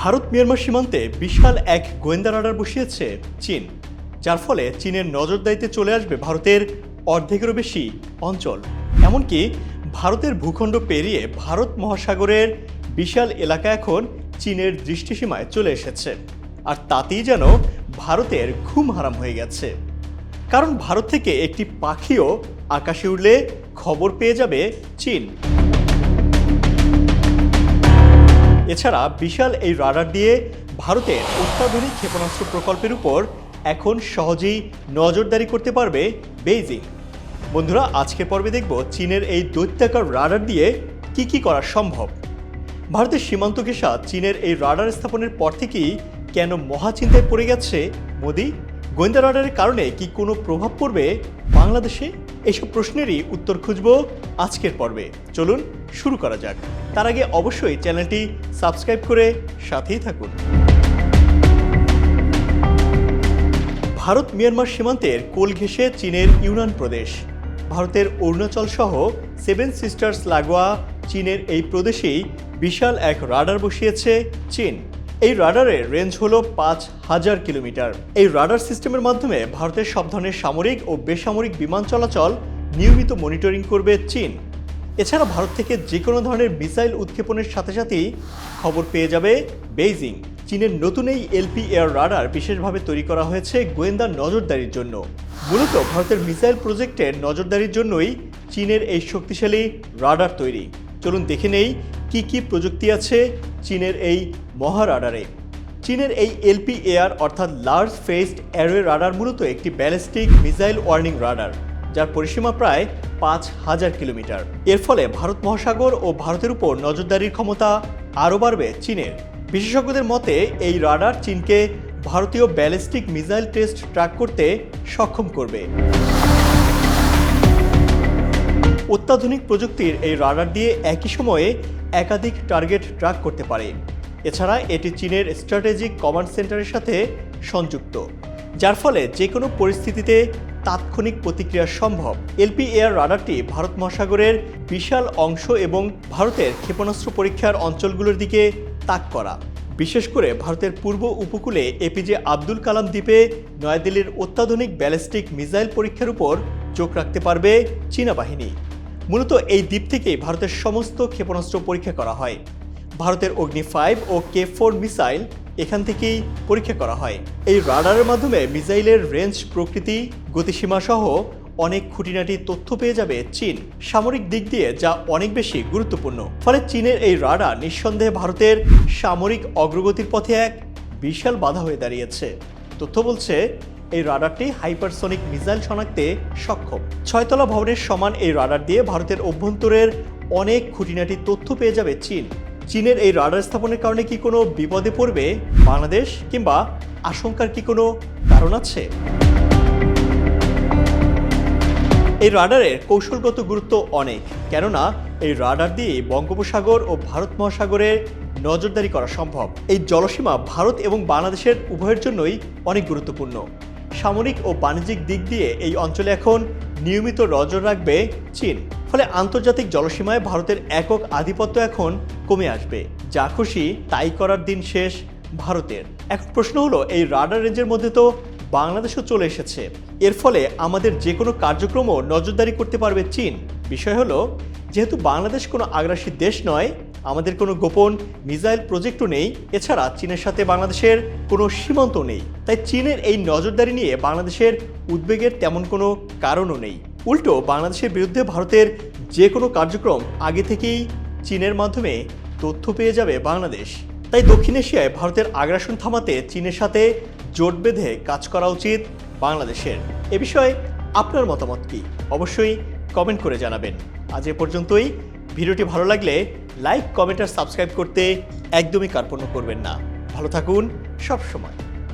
Bharat Myanmar সীমান্তে বিশাল এক গোয়েন্দা রাডার বসিয়েছে চীন, যার ফলে চীনের নজরদারিতে চলে আসবে ভারতের অর্ধেকেরও বেশি অঞ্চল। এমনকি ভারতের ভূখণ্ড পেরিয়ে ভারত মহাসাগরের বিশাল এলাকা এখন চীনের দৃষ্টিসীমায় চলে এসেছে। আর তাতেই যেন ভারতের ঘুম হারাম হয়ে গেছে। কারণ ভারত থেকে একটি পাখিও আকাশে উড়লে খবর পেয়ে যাবে চীন। এছাড়া বিশাল এই রাডার দিয়ে ভারতের অত্যাধুনিক ক্ষেপণাস্ত্র প্রকল্পের উপর এখন সহজেই নজরদারি করতে পারবে বেইজিং। বন্ধুরা, আজকের পর্বে দেখব চীনের এই দৈত্যাকার রাডার দিয়ে কি কি করা সম্ভব। ভারতের সীমান্ত ঘেঁষা চীনের এই রাডার স্থাপনের পর থেকেই কেন মহাচিন্তায় পড়ে গেছে মোদি? গোয়েন্দা রাডারের কারণে কি কোনো প্রভাব পড়বে বাংলাদেশে? এইসব প্রশ্নেরই উত্তর খুঁজব আজকের পর্বে। চলুন শুরু করা যাক। তার আগে অবশ্যই চ্যানেলটি সাবস্ক্রাইব করে সাথেই থাকুন। ভারত মিয়ানমার সীমান্তের কোল ঘেঁষে চীনের ইউনান প্রদেশ। ভারতের অরুণাচল সহ সেভেন সিস্টার্স লাগোয়া চীনের এই প্রদেশেই বিশাল এক রাডার বসিয়েছে চীন। এই রাডারের রেঞ্জ হলো পাঁচ হাজার কিলোমিটার। এই রাডার সিস্টেমের মাধ্যমে ভারতের সব ধরনের সামরিক ও বেসামরিক বিমান চলাচল নিয়মিত মনিটরিং করবে চীন। এছাড়া ভারত থেকে যে কোনো ধরনের মিসাইল উৎক্ষেপণের সাথে সাথেই খবর পেয়ে যাবে বেইজিং। চীনের নতুন এই এলপি এয়ার রাডার বিশেষভাবে তৈরি করা হয়েছে গোয়েন্দা নজরদারির জন্য। মূলত ভারতের মিসাইল প্রজেক্টের নজরদারির জন্যই চীনের এই শক্তিশালী রাডার তৈরি। চলুন দেখে নেই কি কি প্রযুক্তি আছে চীনের এই মহা রাডারে। চীনের এই এলপি এয়ার অর্থাৎ লার্জ ফেসড অ্যারোয়ে রাডার মূলত একটি ব্যালিস্টিক মিসাইল ওয়ার্নিং রাডার যার পরিসীমা প্রায় পাঁচ হাজার কিলোমিটার। এর ফলে ভারত মহাসাগর ও ভারতের উপর নজরদারির ক্ষমতা আরও বাড়বে চীনের। বিশেষজ্ঞদের মতে, এই রাডার চীনকে ভারতীয় ব্যালিস্টিক মিসাইল টেস্ট ট্র্যাক করতে সক্ষম করবে। অত্যাধুনিক প্রযুক্তির এই রাডার দিয়ে একই সময়ে একাধিক টার্গেট ট্র্যাক করতে পারে। এছাড়া এটি চীনের স্ট্র্যাটেজিক কমান্ড সেন্টারের সাথে সংযুক্ত, যার ফলে যে কোনো পরিস্থিতিতে তাৎক্ষণিক প্রতিক্রিয়া সম্ভব। এলপি এয়ার রাডারটি ভারত মহাসাগরের বিশাল অংশ এবং ভারতের ক্ষেপণাস্ত্র পরীক্ষার অঞ্চলগুলোর দিকে তাক করা। বিশেষ করে ভারতের পূর্ব উপকূলে এপিজে আব্দুল কালাম দ্বীপে নয়াদিল্লির অত্যাধুনিক ব্যালিস্টিক মিসাইল পরীক্ষার উপর চোখ রাখতে পারবে চীনা বাহিনী। মূলত এই দ্বীপ থেকেই ভারতের সমস্ত ক্ষেপণাস্ত্র পরীক্ষা করা হয়। ভারতের অগ্নি ফাইভ ও কে ফোর মিসাইল এখান থেকেই পরীক্ষা করা হয়। এই রাডারের মাধ্যমে মিসাইলের রেঞ্জ, প্রকৃতি, গতিসীমা সহ অনেক খুঁটিনাটি তথ্য পেয়ে যাবে চীন। সামরিক দিক দিয়ে যা অনেক বেশি গুরুত্বপূর্ণ। ফলে চীনের এই রাডার নিঃসন্দেহে ভারতের সামরিক অগ্রগতির পথে এক বিশাল বাধা হয়ে দাঁড়িয়েছে। তথ্য বলছে এই রাডারটি হাইপারসনিক মিসাইল শনাক্তে সক্ষম। ছয়তলা ভবনের সমান এই রাডার দিয়ে ভারতের অভ্যন্তরের অনেক খুঁটিনাটি তথ্য পেয়ে যাবে চীন। চীনের এই রাডার স্থাপনের কারণে কি কোনো বিপদে পড়বে বাংলাদেশ কিংবা আশঙ্কার কি কোনো কারণ আছে? এই রাডারের কৌশলগত গুরুত্ব অনেক, কেননা এই রাডার দিয়ে বঙ্গোপসাগর ও ভারত মহাসাগরের নজরদারি করা সম্ভব। এই জলসীমা ভারত এবং বাংলাদেশের উভয়ের জন্যই অনেক গুরুত্বপূর্ণ। সামরিক ও বাণিজ্যিক দিক দিয়ে এই অঞ্চলে এখন নিয়মিত নজর রাখবে চীন। ফলে আন্তর্জাতিক জলসীমায় ভারতের একক আধিপত্য এখন কমে আসবে। যা খুশি, তাই করার দিন শেষ ভারতের। এখন প্রশ্ন হলো, এই রাডার রেঞ্জের মধ্যে তো বাংলাদেশও চলে এসেছে। এর ফলে আমাদের যে কোনো কার্যক্রমও নজরদারি করতে পারবে চীন। বিষয় হলো, যেহেতু বাংলাদেশ কোনো আগ্রাসী দেশ নয় আমাদের কোনো গোপন মিসাইল প্রজেক্টও নেই। এছাড়া চীনের সাথে বাংলাদেশের কোনো সীমান্ত নেই। তাই চীনের এই নজরদারি নিয়ে বাংলাদেশের উদ্বেগের তেমন কোনো কারণও নেই। উল্টো, বাংলাদেশের বিরুদ্ধে ভারতের যে কোনো কার্যক্রম আগে থেকেই চীনের মাধ্যমে তথ্য পেয়ে যাবে বাংলাদেশ। তাই দক্ষিণ এশিয়ায় ভারতের আগ্রাসন থামাতে চীনের সাথে জোট বেঁধে কাজ করা উচিত বাংলাদেশের। এ বিষয়ে আপনার মতামত কি? অবশ্যই কমেন্ট করে জানাবেন। আজ এ পর্যন্তই। ভিডিওটি ভালো লাগলে লাইক, কমেন্ট আর সাবস্ক্রাইব করতে একদমই কার্পণ্য করবেন না। ভালো থাকুন সব সময়